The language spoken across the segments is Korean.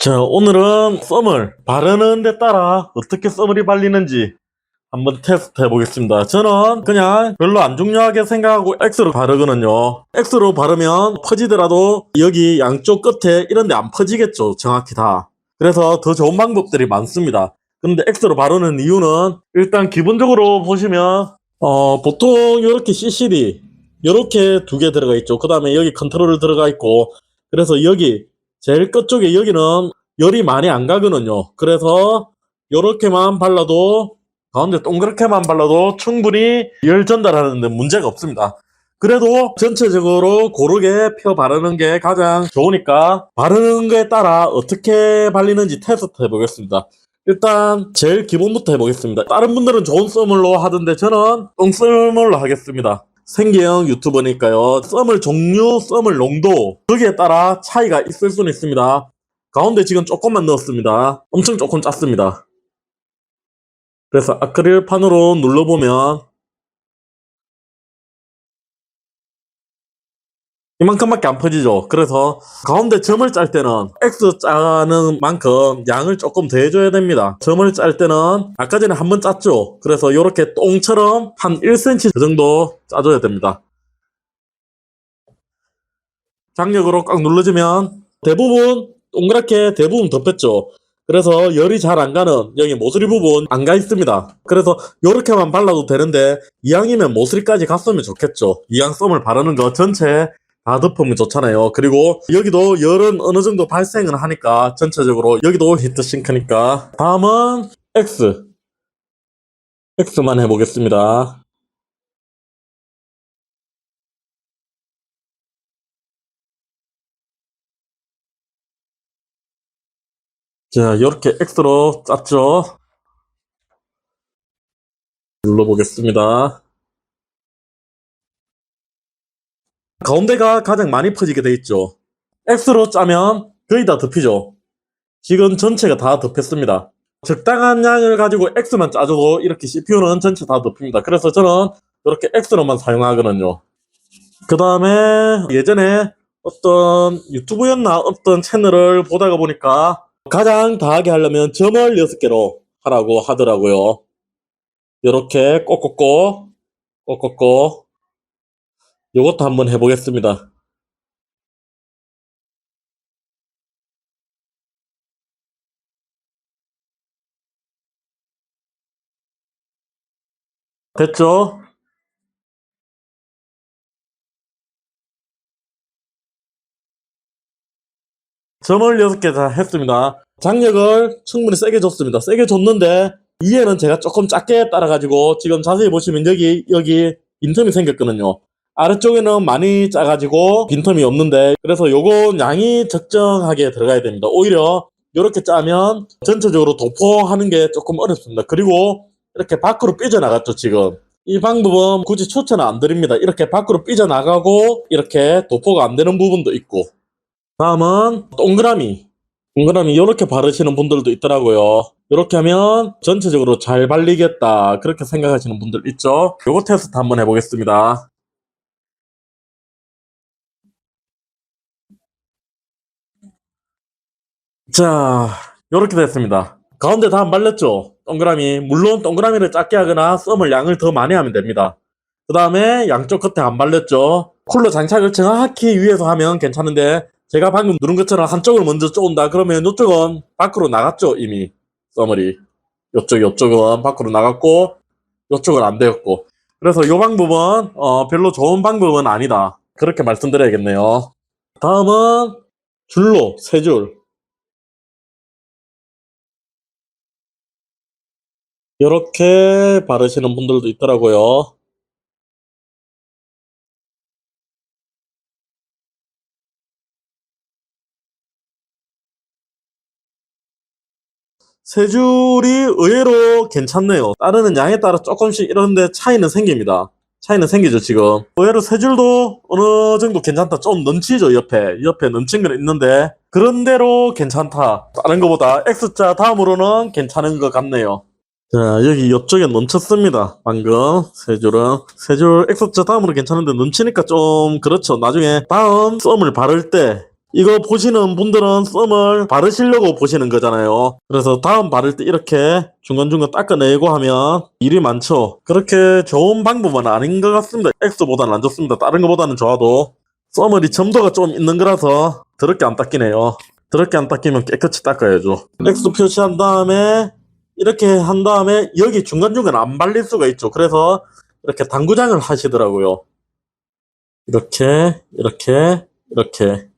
자, 오늘은 썸을 바르는 데 따라 어떻게 썸을이 발리는지 한번 테스트 해보겠습니다. 저는 그냥 별로 안 중요하게 생각하고 X로 바르거든요. X로 바르면 퍼지더라도 여기 양쪽 끝에 이런 데 안 퍼지겠죠. 정확히 다. 그래서 더 좋은 방법들이 많습니다. 근데 X로 바르는 이유는 일단 기본적으로 보시면 어, 보통 이렇게 CCD 이렇게 두 개 들어가 있죠. 그 다음에 여기 컨트롤 들어가 있고 그래서 여기 제일 끝쪽에 여기는 열이 많이 안 가거든요. 그래서 이렇게만 발라도 가운데 동그랗게만 발라도 충분히 열 전달하는 데 문제가 없습니다. 그래도 전체적으로 고르게 펴 바르는 게 가장 좋으니까 바르는 거에 따라 어떻게 발리는지 테스트 해보겠습니다. 일단 제일 기본부터 해보겠습니다. 다른 분들은 좋은 썸을로 하던데 저는 똥썸을로 하겠습니다. 생계형 유튜버니까요. 썸을 종류, 썸을 농도 거기에 따라 차이가 있을 수는 있습니다. 가운데 지금 조금만 넣었습니다. 엄청 조금 짰습니다. 그래서 아크릴판으로 눌러보면 이만큼밖에 안 퍼지죠. 그래서 가운데 점을 짤 때는 X 짜는 만큼 양을 조금 더 해줘야 됩니다. 점을 짤 때는 아까 전에 한 번 짰죠. 그래서 이렇게 똥처럼 한 1cm 정도 짜줘야 됩니다. 장력으로 꽉 눌러주면 대부분 동그랗게 대부분 덮였죠. 그래서 열이 잘 안 가는 여기 모서리 부분 안 가 있습니다. 그래서 이렇게만 발라도 되는데 이왕이면 모서리까지 갔으면 좋겠죠. 이왕 썸을 바르는 거 전체 다 덮으면 좋잖아요. 그리고 여기도 열은 어느 정도 발생을 하니까 전체적으로 여기도 히트싱크니까 다음은 X X만 해보겠습니다. 자, 이렇게 X로 짰죠? 눌러보겠습니다. 가운데가 가장 많이 퍼지게 돼 있죠. X로 짜면 거의 다 덮이죠. 지금 전체가 다 덮였습니다. 적당한 양을 가지고 X만 짜줘도 이렇게 CPU는 전체 다 덮입니다. 그래서 저는 이렇게 X로만 사용하거든요. 그 다음에 예전에 어떤 유튜브였나 어떤 채널을 보다가 보니까 가장 다하게 하려면 점을 6개로 하라고 하더라고요. 이렇게 꼭꼭꼭 꼭꼭꼭 요것도 한번 해보겠습니다. 됐죠? 점을 6개 다 했습니다. 장력을 충분히 세게 줬습니다. 세게 줬는데 위에는 제가 조금 작게 따라가지고 지금 자세히 보시면 여기 여기 빈틈이 생겼거든요. 아래쪽에는 많이 짜가지고 빈틈이 없는데 그래서 요거 양이 적정하게 들어가야 됩니다. 오히려 이렇게 짜면 전체적으로 도포하는 게 조금 어렵습니다. 그리고 이렇게 밖으로 삐져나갔죠 지금. 이 방법은 굳이 추천은 안 드립니다. 이렇게 밖으로 삐져나가고 이렇게 도포가 안 되는 부분도 있고 다음은 동그라미. 동그라미 이렇게 바르시는 분들도 있더라고요. 이렇게 하면 전체적으로 잘 발리겠다. 그렇게 생각하시는 분들 있죠? 요거 테스트 한번 해보겠습니다. 자, 요렇게 됐습니다. 가운데 다안 발렸죠? 동그라미. 물론 동그라미를 작게 하거나 썸을 양을 더 많이 하면 됩니다. 그 다음에 양쪽 끝에 안 발렸죠? 쿨러 장착을 정확히 위에서 하면 괜찮은데 제가 방금 누른 것처럼 한쪽을 먼저 쪼은다 그러면 이쪽은 밖으로 나갔죠 이미 써머리 이쪽 이쪽은 밖으로 나갔고 이쪽은 안 되었고 그래서 이 방법은 어, 별로 좋은 방법은 아니다 그렇게 말씀드려야겠네요 다음은 줄로 세줄 이렇게 바르시는 분들도 있더라고요 세 줄이 의외로 괜찮네요. 따르는 양에 따라 조금씩 이런데 차이는 생깁니다. 차이는 생기죠, 지금. 의외로 세 줄도 어느 정도 괜찮다. 좀 넘치죠, 옆에. 옆에 넘친 건 있는데. 그런대로 괜찮다. 다른 것보다 X자 다음으로는 괜찮은 것 같네요. 자, 여기 옆쪽에 넘쳤습니다. 방금. 세 줄은. 세줄 X자 다음으로 괜찮은데 넘치니까 좀 그렇죠. 나중에 다음 썸을 바를 때 이거 보시는 분들은 썸을 바르시려고 보시는 거잖아요. 그래서 다음 바를 때 이렇게 중간중간 닦아내고 하면 일이 많죠. 그렇게 좋은 방법은 아닌 것 같습니다. X보다는 안 좋습니다. 다른 것보다는 좋아도. 이 점도가 좀 있는 거라서 더럽게 안 닦이네요. 더럽게 안 닦이면 깨끗이 닦아야죠. X 표시한 다음에 이렇게 한 다음에 여기 중간중간 안 발릴 수가 있죠. 그래서 이렇게 당구장을 하시더라고요. 이렇게, 이렇게, 이렇게.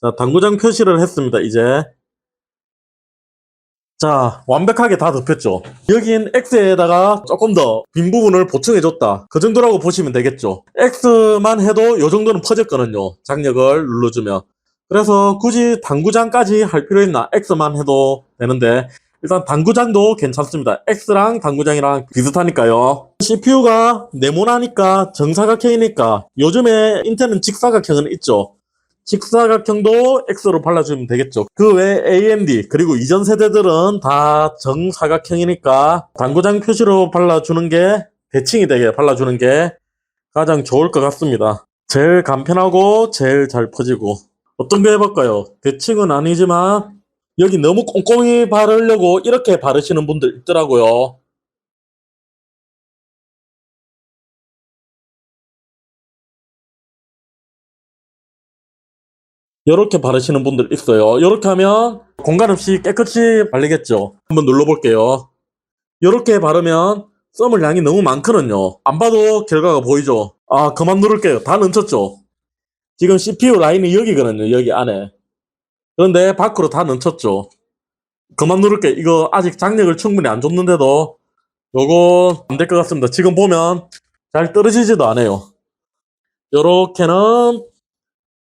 자, 당구장 표시를 했습니다, 이제. 자, 완벽하게 다 덮였죠. 여긴 X에다가 조금 더 빈 부분을 보충해줬다. 그 정도라고 보시면 되겠죠. X만 해도 요 정도는 퍼졌거든요. 장력을 눌러주면. 그래서 굳이 당구장까지 할 필요 있나? X만 해도 되는데, 일단 당구장도 괜찮습니다. X랑 당구장이랑 비슷하니까요. CPU가 네모나니까 정사각형이니까 요즘에 인텔은 직사각형은 있죠. 직사각형도 X로 발라주면 되겠죠. 그 외에 AMD 그리고 이전 세대들은 다 정사각형이니까 당구장 표시로 발라주는 게 대칭이 되게 발라주는 게 가장 좋을 것 같습니다. 제일 간편하고 제일 잘 퍼지고 어떤 거 해볼까요? 대칭은 아니지만 여기 너무 꼼꼼히 바르려고 이렇게 바르시는 분들 있더라고요. 이렇게 바르시는 분들 있어요. 이렇게 하면 공간 없이 깨끗이 발리겠죠. 한번 눌러볼게요. 이렇게 바르면 썸을 양이 너무 많거든요. 안 봐도 결과가 보이죠. 아 그만 누를게요. 다 넘쳤죠. 지금 CPU 라인이 여기거든요. 여기 안에. 그런데 밖으로 다 넘쳤죠. 그만 누를게. 이거 아직 장력을 충분히 안 줬는데도 요거 안 될 것 같습니다. 지금 보면 잘 떨어지지도 않아요. 요렇게는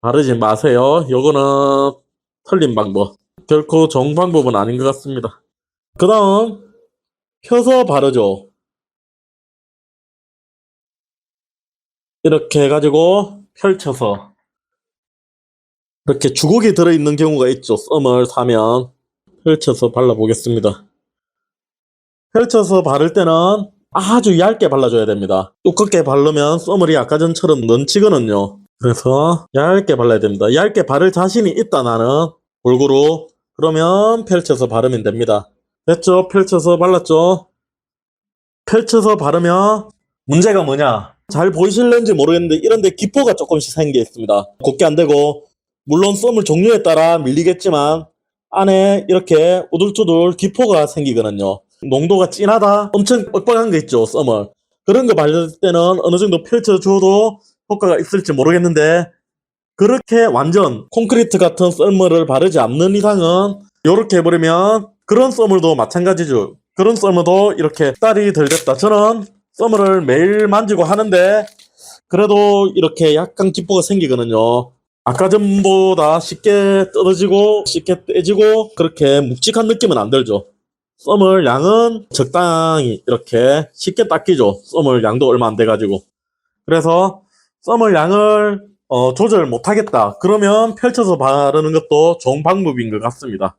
바르지 마세요. 요거는 틀린 방법. 결코 좋은 방법은 아닌 것 같습니다. 그 다음 펴서 바르죠. 이렇게 해가지고 펼쳐서 이렇게 주걱이 들어있는 경우가 있죠. 썸을 사면 펼쳐서 발라보겠습니다. 펼쳐서 바를 때는 아주 얇게 발라줘야 됩니다. 두껍게 바르면 썸을이 아까 전처럼 넘치거든요. 그래서 얇게 발라야 됩니다. 얇게 바를 자신이 있다 나는 골고루 그러면 펼쳐서 바르면 됩니다. 됐죠? 펼쳐서 발랐죠? 펼쳐서 바르면 문제가 뭐냐? 잘 보이실는지 모르겠는데 이런데 기포가 조금씩 생겨 있습니다. 곱게 안 되고 물론 썸을 종류에 따라 밀리겠지만 안에 이렇게 우둘투둘 기포가 생기거든요. 농도가 진하다? 엄청 뻑뻑한 거 있죠, 썸을. 그런 거 바를 때는 어느 정도 펼쳐줘도 효과가 있을지 모르겠는데 그렇게 완전 콘크리트 같은 썰물을 바르지 않는 이상은 이렇게 해버리면 그런 썰물도 마찬가지죠. 그런 썰물도 이렇게 딸이 덜 됐다. 저는 썰물을 매일 만지고 하는데 그래도 이렇게 약간 기포가 생기거든요. 아까 전보다 쉽게 떨어지고 쉽게 떼지고 그렇게 묵직한 느낌은 안 들죠. 썸을 양은 적당히 이렇게 쉽게 닦이죠. 썸을 양도 얼마 안 돼가지고. 그래서 썸을 양을 어, 조절 못하겠다. 그러면 펼쳐서 바르는 것도 좋은 방법인 것 같습니다.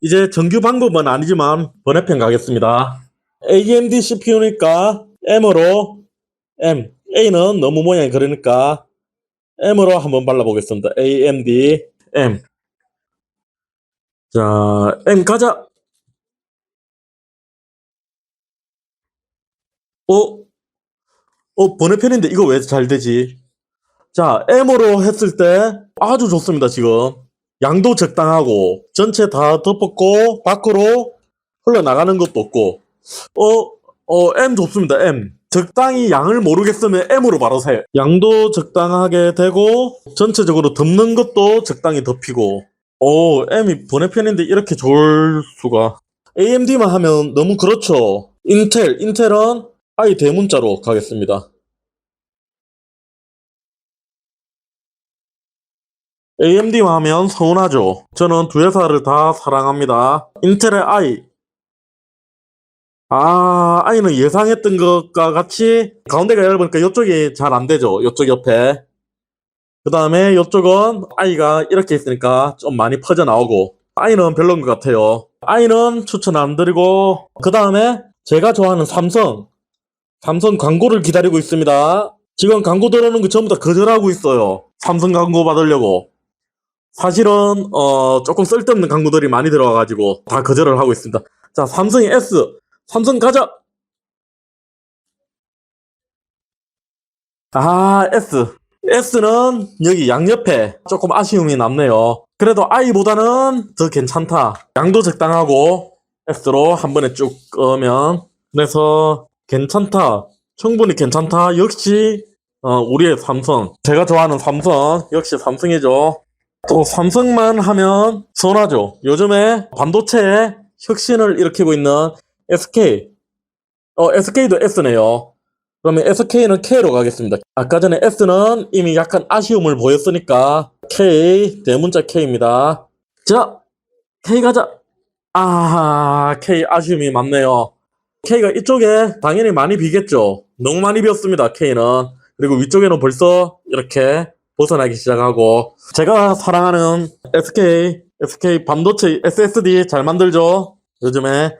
이제 정규 방법은 아니지만 번외편 가겠습니다. AMD CPU니까 M으로 M, A는 너무 모양이 그러니까 M으로 한번 발라보겠습니다. AMD M. 자, M 가자. 어? 어, 번외편인데 이거 왜 잘 되지? 자, M으로 했을 때 아주 좋습니다, 지금. 양도 적당하고, 전체 다 덮었고, 밖으로 흘러나가는 것도 없고, 어, 어, M 좋습니다, M. 적당히 양을 모르겠으면 M으로 바로 세. 양도 적당하게 되고, 전체적으로 덮는 것도 적당히 덮이고, 오, M이 번외편인데 이렇게 좋을 수가. AMD만 하면 너무 그렇죠. 인텔, 인텔은 아예 대문자로 가겠습니다. AMD만 하면 서운하죠. 저는 두 회사를 다 사랑합니다. 인텔의 i. 아, i는 예상했던 것과 같이 가운데가 얇으니까 이쪽이 잘 안 되죠. 이쪽 옆에. 그 다음에 이쪽은 i가 이렇게 있으니까 좀 많이 퍼져 나오고 i는 별로인 것 같아요. i는 추천 안 드리고 그 다음에 제가 좋아하는 삼성 삼성 광고를 기다리고 있습니다. 지금 광고 들어오는 거 전부 다 거절하고 있어요. 삼성 광고 받으려고. 사실은 어 조금 쓸데없는 광고들이 많이 들어와가지고 다 거절을 하고 있습니다. 자 삼성이 S 삼성 가자. 아 S S는 여기 양옆에 조금 아쉬움이 남네요. 그래도 I보다는 더 괜찮다. 양도 적당하고 S로 한 번에 쭉 끄면 그래서 괜찮다. 충분히 괜찮다. 역시 어, 우리의 삼성. 제가 좋아하는 삼성. 역시 삼성이죠. 또 삼성만 하면 선하죠. 요즘에 반도체에 혁신을 일으키고 있는 SK. 어, SK도 S네요. 그러면 SK는 K로 가겠습니다. 아까 전에 S는 이미 약간 아쉬움을 보였으니까 K, 대문자 K입니다. 자, K 가자. 아, K 아쉬움이 많네요. K가 이쪽에 당연히 많이 비겠죠. 너무 많이 비었습니다, K는. 그리고 위쪽에는 벌써 이렇게 벗어나기 시작하고. 제가 사랑하는 SK, SK 반도체 SSD 잘 만들죠? 요즘에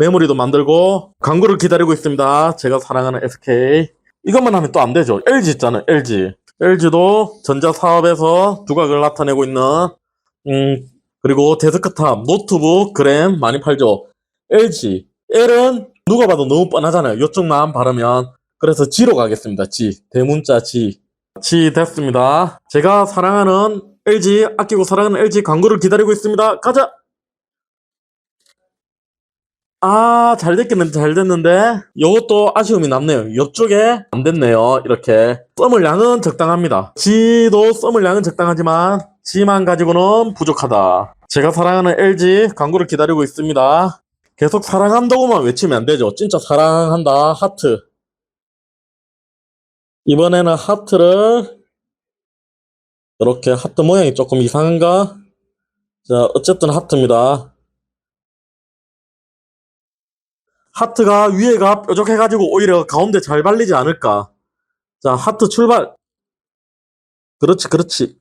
메모리도 만들고 광고를 기다리고 있습니다. 제가 사랑하는 SK. 이것만 하면 또 안 되죠. LG 있잖아요, LG. LG도 전자 사업에서 두각을 나타내고 있는, 음, 그리고 데스크탑, 노트북, 그램 많이 팔죠. LG. L은 누가 봐도 너무 뻔하잖아요. 이쪽만 바르면. 그래서 G로 가겠습니다. G. 대문자 G. G 됐습니다. 제가 사랑하는 LG, 아끼고 사랑하는 LG 광고를 기다리고 있습니다. 가자! 아, 잘 됐겠는데, 잘 됐는데. 요것도 아쉬움이 남네요. 옆쪽에 안 됐네요. 이렇게. 썸을 양은 적당합니다. G도 썸을 양은 적당하지만, G만 가지고는 부족하다. 제가 사랑하는 LG 광고를 기다리고 있습니다. 계속 사랑한다고만 외치면 안 되죠. 진짜 사랑한다. 하트. 이번에는 하트를, 이렇게 하트 모양이 조금 이상한가? 자, 어쨌든 하트입니다. 하트가 위에가 뾰족해가지고 오히려 가운데 잘 발리지 않을까. 자, 하트 출발. 그렇지, 그렇지.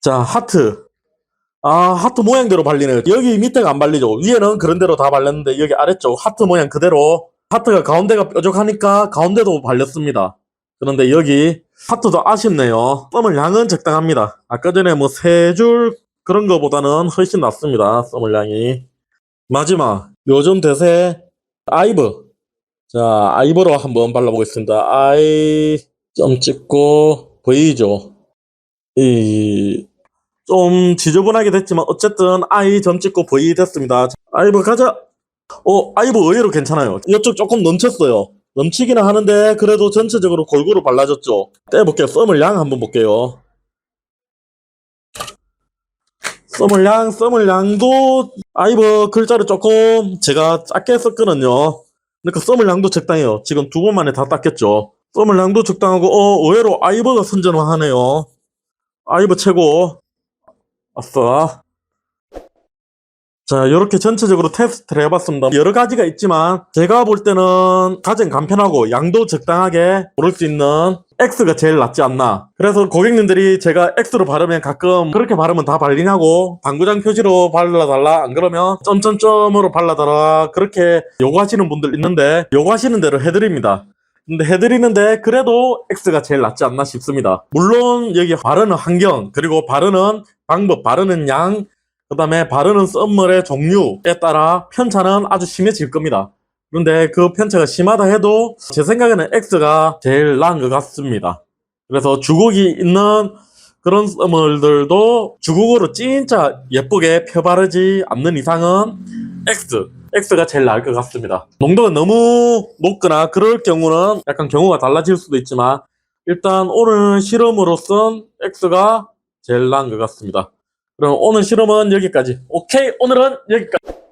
자, 하트. 아, 하트 모양대로 발리네요. 여기 밑에가 안 발리죠. 위에는 그런 대로 다 발렸는데 여기 아래쪽 하트 모양 그대로 하트가 가운데가 뾰족하니까 가운데도 발렸습니다. 그런데 여기 하트도 아쉽네요. 썸을 양은 적당합니다. 아까 전에 뭐 세 줄 그런 거보다는 훨씬 낫습니다. 썸을 양이. 마지막 요즘 대세 아이브. 자 아이브로 한번 발라보겠습니다. 아이 점 찍고 V죠? 이 좀 지저분하게 됐지만 어쨌든 아이 점 찍고 V 됐습니다. 자, 아이브 가자! 어 아이브 의외로 괜찮아요. 이쪽 조금 넘쳤어요. 넘치기는 하는데 그래도 전체적으로 골고루 발라졌죠. 떼볼게요. 썸을 양 한번 볼게요 썸을 양도 아이버 글자를 조금 제가 작게 썼거든요. 그러니까 양도 적당해요. 지금 두 번 만에 다 닦였죠. 양도 적당하고 어 의외로 아이버가 선전을 하네요. 아이버 최고. 아싸. 자, 이렇게 전체적으로 테스트를 해봤습니다. 여러 가지가 있지만, 제가 볼 때는 가장 간편하고 양도 적당하게 고를 수 있는 X가 제일 낫지 않나. 그래서 고객님들이 제가 X로 바르면 가끔 그렇게 바르면 다 발리냐고, 당구장 표지로 발라달라, 안 그러면 점점점으로 발라달라, 그렇게 요구하시는 분들 있는데, 요구하시는 대로 해드립니다. 근데 해드리는데 그래도 X가 제일 낫지 않나 싶습니다. 물론 여기 바르는 환경, 그리고 바르는 방법, 바르는 양, 그 다음에 바르는 썸물의 종류에 따라 편차는 아주 심해질 겁니다. 그런데 그 편차가 심하다 해도 제 생각에는 X가 제일 나은 것 같습니다. 그래서 주걱이 있는 그런 썸물들도 주걱으로 진짜 예쁘게 펴바르지 않는 이상은 X. X가 제일 나을 것 같습니다. 농도가 너무 높거나 그럴 경우는 약간 경우가 달라질 수도 있지만 일단 오늘 실험으로선 X가 제일 나은 것 같습니다. 그럼 오늘 실험은 여기까지. 오케이, 오늘은 여기까지.